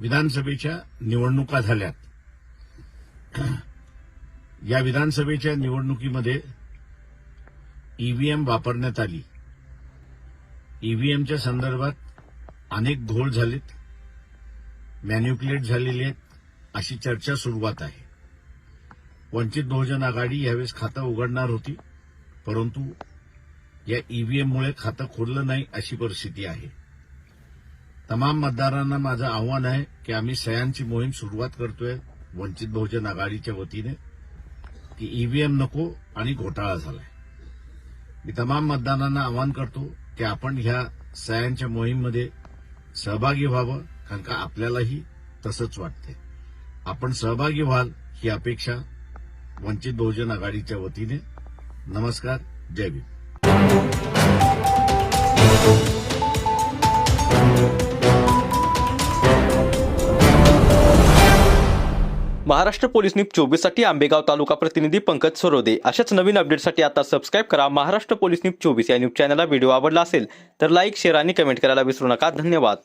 विधानसभेच्या निवडणुका झाल्यात. या विधानसभेच्या निवडणुकीमध्ये ईव्हीएम वापरण्यात आली. ईव्हीएमच्या संदर्भात अनेक घोळ झालेत. मॅन्युक्युलेट झालेले आहेत अशी चर्चा सुरुवात आहे. वंचित बहुजन आघाडी यावेळेस खातं उघडणार होती परंतु या ईव्हीएममुळे खातं खोललं नाही अशी परिस्थिती आहे. तमाम मतदारांना माझं आव्हान आहे की आम्ही सह्यांची मोहीम सुरुवात करतोय वंचित बहुजन आघाडीच्या वतीने की ईव्हीएम नको आणि घोटाळा झालाय. मी तमाम मतदारांना आवाहन करतो की आपण ह्या सह्यांच्या मोहीममध्ये सहभागी व्हावं कारण का आपल्यालाही तसंच वाटते आपण सहभागी व्हाल ही अपेक्षा वंचित बहुजन आघाडीच्या वतीने. नमस्कार जय भीम. महाराष्ट्र पोलीस न्यूज चोवीससाठी आंबेगाव तालुका प्रतिनिधी पंकज सरोदे. अशाच नवीन अपडेटसाठी आता सबस्क्राईब करा. महाराष्ट्र पोलीस न्यूज चोवीस या न्यूज चॅनलला व्हिडिओ आवडला असेल तर लाईक शेअर आणि कमेंट करायला विसरू नका. धन्यवाद.